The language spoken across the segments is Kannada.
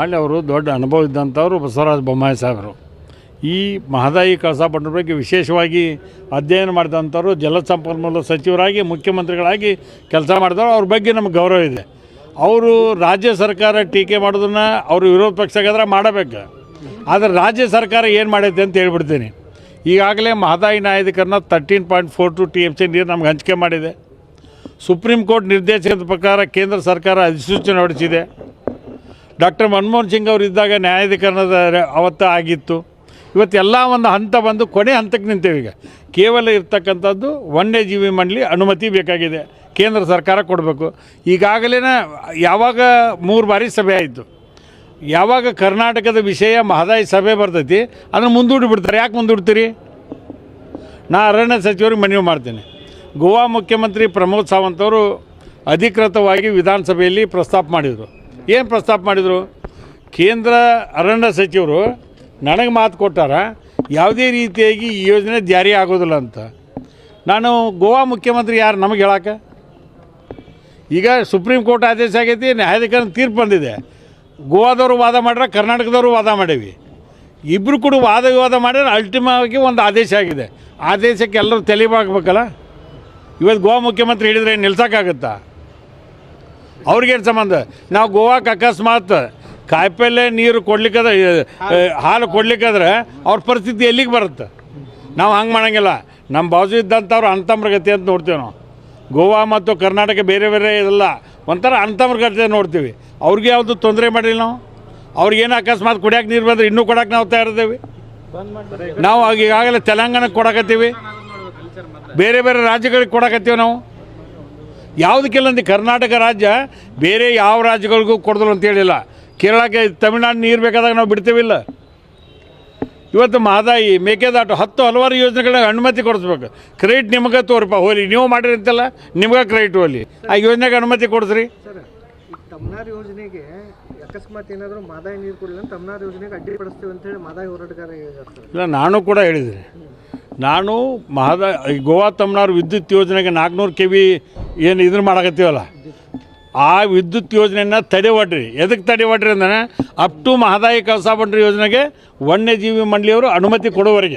ಮಾಡಲಿ ಅವರು ದೊಡ್ಡ ಅನುಭವ ಇದ್ದಂಥವರು ಬಸವರಾಜ ಬೊಮ್ಮಾಯಿ ಸಾಹೇಬರು. ಈ ಮಹದಾಯಿ ಕಳಸ ಬಗ್ಗೆ ವಿಶೇಷವಾಗಿ ಅಧ್ಯಯನ ಮಾಡಿದಂಥವ್ರು ಜಲಸಂಪನ್ಮೂಲ ಸಚಿವರಾಗಿ, ಮುಖ್ಯಮಂತ್ರಿಗಳಾಗಿ ಕೆಲಸ ಮಾಡಿದವರು. ಅವ್ರ ಬಗ್ಗೆ ನಮ್ಗೆ ಗೌರವ ಇದೆ. ಅವರು ರಾಜ್ಯ ಸರ್ಕಾರ ಟೀಕೆ ಮಾಡೋದನ್ನು ಅವರು ವಿರೋಧ ಪಕ್ಷಗಾದ್ರೆ ಮಾಡಬೇಕು. ಆದರೆ ರಾಜ್ಯ ಸರ್ಕಾರ ಏನು ಮಾಡೈತೆ ಅಂತ ಹೇಳ್ಬಿಡ್ತೀನಿ. ಈಗಾಗಲೇ ಮಹದಾಯಿ ನ್ಯಾಯಾಧಿಕರಣ thirteen point four two T M C ನೀರು ನಮ್ಗೆ ಹಂಚಿಕೆ ಮಾಡಿದೆ. ಸುಪ್ರೀಂ ಕೋರ್ಟ್ ನಿರ್ದೇಶನದ ಪ್ರಕಾರ ಕೇಂದ್ರ ಸರ್ಕಾರ ಅಧಿಸೂಚನೆ ಹೊರಡಿಸಿದೆ. ಡಾಕ್ಟರ್ ಮನಮೋಹನ್ ಸಿಂಗ್ ಅವರು ಇದ್ದಾಗ ನ್ಯಾಯಾಧೀಕರಣದ ಅವತ್ತು ಆಗಿತ್ತು. ಇವತ್ತೆಲ್ಲ ಒಂದು ಹಂತ ಬಂದು ಕೊನೆ ಹಂತಕ್ಕೆ ನಿಂತೇವೆ ಈಗ. ಕೇವಲ ಇರ್ತಕ್ಕಂಥದ್ದು ವನ್ಯಜೀವಿ ಮಂಡಳಿ ಅನುಮತಿ ಬೇಕಾಗಿದೆ. ಕೇಂದ್ರ ಸರ್ಕಾರ ಕೊಡಬೇಕು. ಈಗಾಗಲೇ ಯಾವಾಗ ಮೂರು ಬಾರಿ ಸಭೆ ಆಯಿತು. ಯಾವಾಗ ಕರ್ನಾಟಕದ ವಿಷಯ ಮಹದಾಯಿ ಸಭೆ ಬರ್ತೈತಿ, ಅದನ್ನು ಮುಂದೂಡಿಬಿಡ್ತಾರೆ ಯಾಕೆ ಮುಂದೂಡ್ತೀರಿ? ನಾ ಅರಣ್ಯ ಸಚಿವರಿಗೆ ಮನವಿ ಮಾಡ್ತೇನೆ. ಗೋವಾ ಮುಖ್ಯಮಂತ್ರಿ ಪ್ರಮೋದ್ ಸಾವಂತ್ ಅವರು ಅಧಿಕೃತವಾಗಿ ವಿಧಾನಸಭೆಯಲ್ಲಿ ಪ್ರಸ್ತಾಪ ಮಾಡಿದರು. ಏನು ಪ್ರಸ್ತಾಪ ಮಾಡಿದರು? ಕೇಂದ್ರ ಅರಣ್ಯ ಸಚಿವರು ನನಗೆ ಮಾತು ಕೊಟ್ಟಾರ, ಯಾವುದೇ ರೀತಿಯಾಗಿ ಈ ಯೋಜನೆ ಜಾರಿ ಆಗೋದಿಲ್ಲ ಅಂತ. ನಾನು ಗೋವಾ ಮುಖ್ಯಮಂತ್ರಿ ಯಾರು ನಮಗೆ ಹೇಳಕ್ಕೆ ಈಗ ಸುಪ್ರೀಂ ಕೋರ್ಟ್ ಆದೇಶ ಆಗೈತಿ, ನ್ಯಾಯಾಧಿಕರಣ ತೀರ್ಪು ಬಂದಿದೆ. ಗೋವಾದವರು ವಾದ ಮಾಡ್ರೆ, ಕರ್ನಾಟಕದವರು ವಾದ ಮಾಡೀವಿ. ಇಬ್ಬರು ಕೂಡ ವಾದ ವಿವಾದ ಮಾಡಿದ್ರೆ ಅಲ್ಟಿಮಾಗಿ ಒಂದು ಆದೇಶ ಆಗಿದೆ. ಆದೇಶಕ್ಕೆ ಎಲ್ಲರೂ ತಲೆಬಾಗಬೇಕಲ್ಲ ಇವತ್ತು ಗೋವಾ ಮುಖ್ಯಮಂತ್ರಿ ಹೇಳಿದರೆ ನಿಲ್ಸೋಕ್ಕಾಗುತ್ತಾ? ಅವ್ರಿಗೇನು ಸಂಬಂಧ? ನಾವು ಗೋವಾಕ್ಕೆ ಅಕಸ್ಮಾತ್ ಕಾಯಿಪಲ್ಲೆ ನೀರು ಕೊಡ್ಲಿಕ್ಕದ ಹಾಲು ಕೊಡ್ಲಿಕ್ಕಾದ್ರೆ ಅವ್ರ ಪರಿಸ್ಥಿತಿ ಎಲ್ಲಿಗೆ ಬರುತ್ತೆ? ನಾವು ಹಂಗೆ ಮಾಡಂಗಿಲ್ಲ. ನಮ್ಮ ಬಾಜು ಇದ್ದಂಥವ್ರು ಅಂತಮ್ರಗತಿ ಅಂತ ನೋಡ್ತೀವಿ ನಾವು. ಗೋವಾ ಮತ್ತು ಕರ್ನಾಟಕ ಬೇರೆ ಬೇರೆ ಇದೆಲ್ಲ ಒಂಥರ ಅಂತಮ್ರಗತಿ ನೋಡ್ತೀವಿ. ಅವ್ರಿಗೆ ಯಾವುದು ತೊಂದರೆ ಮಾಡಿಲ್ಲ ನಾವು. ಅವ್ರಿಗೇನು ಅಕಸ್ಮಾತ್ ಕುಡಿಯೋಕೆ ನೀರು ಬಂದರೆ ಇನ್ನೂ ಕೊಡೋಕೆ ನಾವು ತಯಾರಿದ್ದೇವೆ. ನಾವು ಈಗಾಗಲೇ ತೆಲಂಗಾಣಕ್ಕೆ ಕೊಡಕತ್ತೀವಿ. ಬೇರೆ ಬೇರೆ ರಾಜ್ಯಗಳಿಗೆ ಕೊಡಕತ್ತೀವಿ ನಾವು. ಯಾವುದಕ್ಕೆಲ್ಲ ಕರ್ನಾಟಕ ರಾಜ್ಯ ಬೇರೆ ಯಾವ ರಾಜ್ಯಗಳಿಗೂ ಕೊಡೋದಿಲ್ಲ ಅಂತ ಹೇಳಿಲ್ಲ. ಕೇರಳಕ್ಕೆ ತಮಿಳ್ನಾಡು ನೀರು ಬೇಕಾದಾಗ ನಾವು ಬಿಡ್ತೇವಿಲ್ಲ. ಇವತ್ತು ಮಹದಾಯಿ ಮೇಕೆದಾಟು ಹತ್ತು ಹಲವಾರು ಯೋಜನೆಗಳನ್ನ ಅನುಮತಿ ಕೊಡಿಸ್ಬೇಕು. ಕ್ರೆಡಿಟ್ ನಿಮಗೆ ತೋರಿಪ ಹೋಲಿ ನೀವು ಮಾಡಿರಿ ಅಂತಲ್ಲ ನಿಮ್ಗೆ ಕ್ರೆಡಿಟ್ ಹೋಲಿ. ಆ ಯೋಜನೆಗೆ ಅನುಮತಿ ಕೊಡಿಸ್ರಿ. ತಮ್ನಾರ್ ಯೋಜನೆಗೆ ಅಕಸ್ಮಾತ್ ಏನಾದರೂ ಮಾದಾಯಿ ನೀರು ಕೊಡಲಿಲ್ಲ ತಮ್ನಾರ್ ಯೋಜನೆಗೆ ಅಡ್ಡಿಪಡಿಸ್ತೀವಿ ಅಂತ ಹೇಳಿ ಮಾದಾಯಿ ಹೋರಾಟಗಾರ ಇಲ್ಲ ನಾನು ಕೂಡ ಹೇಳಿದ್ರಿ ನಾನು ಮಹದ ಗೋವಾ ತಮ್ನಾರು ವಿದ್ಯುತ್ ಯೋಜನೆಗೆ ನಾಲ್ಕುನೂರು ಕೆ ವಿ ಏನು ಇದನ್ನು ಮಾಡಕತ್ತೀವಲ್ಲ? ಆ ವಿದ್ಯುತ್ ಯೋಜನೆಯನ್ನು ತಡೆವಡ್ರಿ. ಎದಕ್ಕೆ ತಡೆವಡ್ರಿ ಅಂದರೆ ಅಪ್ ಟು ಮಹದಾಯಿ ಕಳಸಾ ಬಂಡ್ರಿ ಯೋಜನೆಗೆ ವನ್ಯಜೀವಿ ಮಂಡಳಿಯವರು ಅನುಮತಿ ಕೊಡುವವರೆಗೆ.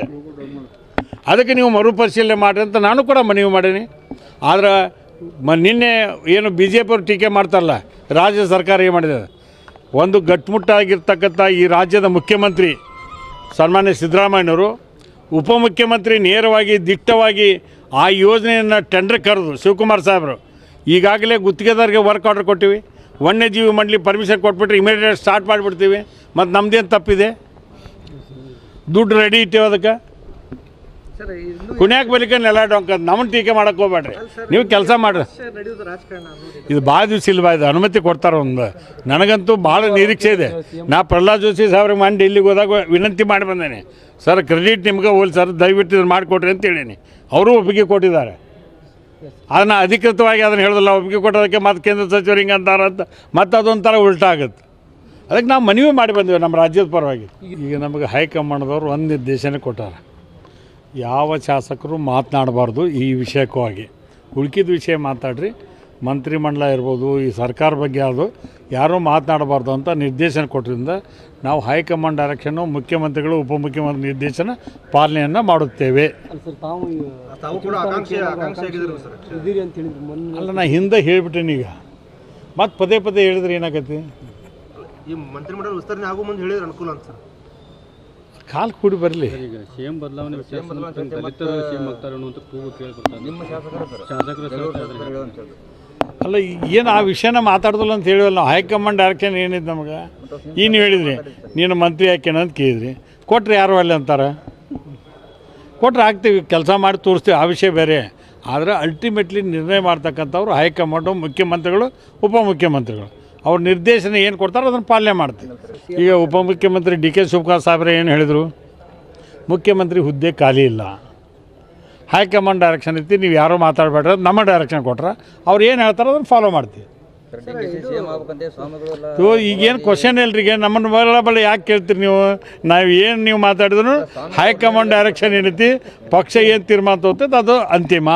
ಅದಕ್ಕೆ ನೀವು ಮರುಪರಿಶೀಲನೆ ಮಾಡಿರಿ ಅಂತ ನಾನು ಕೂಡ ಮನವಿ ಮಾಡೀನಿ. ಆದರೆ, ಮ ನಿನ್ನೆ ಏನು ಬಿ ಜೆ ಪಿಯವರು ಟೀಕೆ ಮಾಡ್ತಾರಲ್ಲ, ರಾಜ್ಯ ಸರ್ಕಾರ ಏನು ಮಾಡಿದೆ? ಒಂದು ಗಟ್ಟುಮುಟ್ಟಾಗಿರ್ತಕ್ಕಂಥ ಈ ರಾಜ್ಯದ ಮುಖ್ಯಮಂತ್ರಿ ಸನ್ಮಾನ್ಯ ಸಿದ್ದರಾಮಯ್ಯನವರು ಉಪಮುಖ್ಯಮಂತ್ರಿ ನೇರವಾಗಿ ದಿಟ್ಟವಾಗಿ ಆ ಯೋಜನೆಯನ್ನು ಟೆಂಡರ್ ಕರೆದು ಶಿವಕುಮಾರ್ ಸಾಹೇಬರು, ಈಗಾಗಲೇ ಗುತ್ತಿಗೆದಾರಿಗೆ ವರ್ಕ್ ಆರ್ಡರ್ ಕೊಟ್ಟಿವಿ. ವನ್ಯಜೀವಿ ಮಂಡಳಿ ಪರ್ಮಿಷನ್ ಕೊಟ್ಬಿಟ್ರೆ ಇಮಿಡಿಯೇಟ್ ಸ್ಟಾರ್ಟ್ ಮಾಡಿಬಿಡ್ತೀವಿ. ಮತ್ತು ನಮ್ಮದೇನು ತಪ್ಪಿದೆ? ದುಡ್ಡು ರೆಡಿ ಇಟ್ಟೇವೆ ಅದಕ್ಕೆ. ಕುಣ್ಯಾಕ ಬಲಿಕ ನೆಲ ಡೊಂಕ ನಮ್ಮನ್ನು ಟೀಕೆ ಮಾಡಕ್ಕೆ ಹೋಗ್ಬೇಡ್ರಿ. ನೀವು ಕೆಲಸ ಮಾಡ್ರಿ. ಇದು ಭಾಳ ದಿವಸ ಇಲ್ವಾ ಇದು ಅನುಮತಿ ಕೊಡ್ತಾರ ಒಂದು. ನನಗಂತೂ ಭಾಳ ನಿರೀಕ್ಷೆ ಇದೆ. ನಾ ಪ್ರಹ್ಲಾದ್ ಜೋಶಿ ಸಾಹೇಬ್ರಿಗೆ ಮಾಡಿ ಇಲ್ಲಿಗೆ ಹೋದಾಗ ವಿನಂತಿ ಮಾಡಿ ಬಂದೇನೆ. ಸರ್ ಕ್ರೆಡಿಟ್ ನಿಮ್ಗೆ ಹೋಲ್ ಸರ್ ದಯವಿಟ್ಟು ಇದನ್ನು ಮಾಡಿಕೊಡ್ರಿ ಅಂತ ಹೇಳೀನಿ. ಅವರು ಒಪ್ಪಿಗೆ ಕೊಟ್ಟಿದ್ದಾರೆ. ಅದನ್ನು ಅಧಿಕೃತವಾಗಿ ಅದನ್ನು ಹೇಳೋದಿಲ್ಲ. ಒಪ್ಪಿಗೆ ಕೊಟ್ಟೋದಕ್ಕೆ ಮತ್ತು ಕೇಂದ್ರ ಸಚಿವರು ಹಿಂಗೆ ಅಂತಾರೆ ಅಂತ ಮತ್ತು ಅದೊಂಥರ ಉಲ್ಟಾ ಆಗುತ್ತೆ. ಅದಕ್ಕೆ ನಾವು ಮನವಿ ಮಾಡಿ ಬಂದೆವು ನಮ್ಮ ರಾಜ್ಯದ ಪರವಾಗಿ. ಈಗ ನಮಗೆ ಹೈಕಮಾಂಡ್ದವ್ರು ಒಂದು ನಿರ್ದೇಶನ ಕೊಟ್ಟಾರೆ. ಯಾವ ಶಾಸಕರು ಮಾತನಾಡಬಾರ್ದು ಈ ವಿಷಯಕ್ಕಾಗಿ ಉಳ್ಕಿದ ವಿಷಯ ಮಾತಾಡ್ರಿ. ಮಂತ್ರಿಮಂಡಲ ಇರ್ಬೋದು ಈ ಸರ್ಕಾರ ಬಗ್ಗೆ ಅದು ಯಾರೂ ಮಾತನಾಡಬಾರ್ದು ಅಂತ ನಿರ್ದೇಶನ ಕೊಟ್ಟರಿಂದ ನಾವು ಹೈಕಮಾಂಡ್ ಡೈರೆಕ್ಷನ್ನು ಮುಖ್ಯಮಂತ್ರಿಗಳು ಉಪಮುಖ್ಯಮಂತ್ರಿ ನಿರ್ದೇಶನ ಪಾಲನೆಯನ್ನು ಮಾಡುತ್ತೇವೆ. ಅಲ್ಲ ತಾವು ತಾವು ಕೂಡ ಆಕಾಂಕ್ಷೆ ಆಕಾಂಕ್ಷೆ ಸರ್. ಇದ್ದೀರಿ ಅಂತ ಹೇಳಿದ್ರು ಅಲ್ಲ ನಾ ಹಿಂದೆ ಹೇಳಿಬಿಟ್ಟೇನೆ ಈಗ. ಮತ್ತು ಪದೇ ಪದೇ ಹೇಳಿದ್ರೆ ಏನಾಗತ್ತೆ? ಈ ಮಂತ್ರಿಮಂಡಲ ವಿಸ್ತರಣೆ ಆಗೋ ಮುಂದೆ ಹೇಳಿದ್ರೆ ಅನುಕೂಲ ಅಂತ ಸರ್. ಕಾಲು ಕೂಡಿ ಬರಲಿ. ಈಗ ಸಿಎಂ ಬದಲಾವಣೆ ವಿಷಯ ಸಂಬಂಧ ದಲಿತರು ಸಿಎಂ ಆಗ್ತಾರೆ ಅನ್ನುವಂಥ ಕೂಗು ಕೇಳ್ಕೊತಾರೆ ನಿಮ್ಮ ಶಾಸಕರು ಶಾಸಕರು ಅಲ್ಲ ಏನು ಆ ವಿಷಯನ ಮಾತಾಡ್ದಲ್ಲ ಅಂತ ಹೇಳಿವಲ್ಲ ನಾವು. ಹೈಕಮಾಂಡ್ ಡೈರೆಕ್ಷನ್ ಏನಿದೆ ನಮಗೆ? ಏನು ನೀವು ಹೇಳಿದ್ರಿ. ನೀನು ಮಂತ್ರಿ ಹಾಕ್ಯನ ಅಂತ ಕೇಳಿದ್ರಿ. ಕೊಟ್ರೆ ಯಾರು ಅಲ್ಲಿ ಅಂತಾರೆ? ಕೊಟ್ರೆ ಹಾಕ್ತೀವಿ ಕೆಲಸ ಮಾಡಿ ತೋರಿಸ್ತೀವಿ ಆ ವಿಷಯ ಬೇರೆ. ಆದರೆ ಅಲ್ಟಿಮೇಟ್ಲಿ ನಿರ್ಣಯ ಮಾಡ್ತಕ್ಕಂಥವ್ರು ಹೈಕಮಾಂಡು ಮುಖ್ಯಮಂತ್ರಿಗಳು ಉಪಮುಖ್ಯಮಂತ್ರಿಗಳು. ಅವ್ರ ನಿರ್ದೇಶನ ಏನು ಕೊಡ್ತಾರೋ ಅದನ್ನು ಪಾಲನೆ ಮಾಡ್ತೀವಿ. ಈಗ ಉಪಮುಖ್ಯಮಂತ್ರಿ ಡಿ ಕೆ ಶಿವಕುಮಾರ್ ಸಾಹೇಬ್ರೆ ಏನು ಹೇಳಿದರು? ಮುಖ್ಯಮಂತ್ರಿ ಹುದ್ದೆ ಖಾಲಿ ಇಲ್ಲ. ಹೈಕಮಾಂಡ್ ಡೈರೆಕ್ಷನ್ ಐತಿ ನೀವು ಯಾರೋ ಮಾತಾಡಬೇಡ್ರೆ ನಮ್ಮ ಡೈರೆಕ್ಷನ್ ಕೊಟ್ರೆ, ಅವ್ರು ಏನು ಹೇಳ್ತಾರೋ ಅದನ್ನು ಫಾಲೋ ಮಾಡ್ತೀವಿ. ಈಗೇನು ಕ್ವಶನ್ ಈಗ ನಮ್ಮನ್ನು ಬಲ್ಲ ಬಳಿ ಯಾಕೆ ಕೇಳ್ತೀರಿ ನೀವು? ನಾವು ಏನು ನೀವು ಮಾತಾಡಿದ್ರು ಹೈಕಮಾಂಡ್ ಡೈರೆಕ್ಷನ್ ಏನೈತಿ, ಪಕ್ಷ ಏನು ತೀರ್ಮಾನ ತಗೋತೈತೆ ಅದು ಅಂತಿಮ.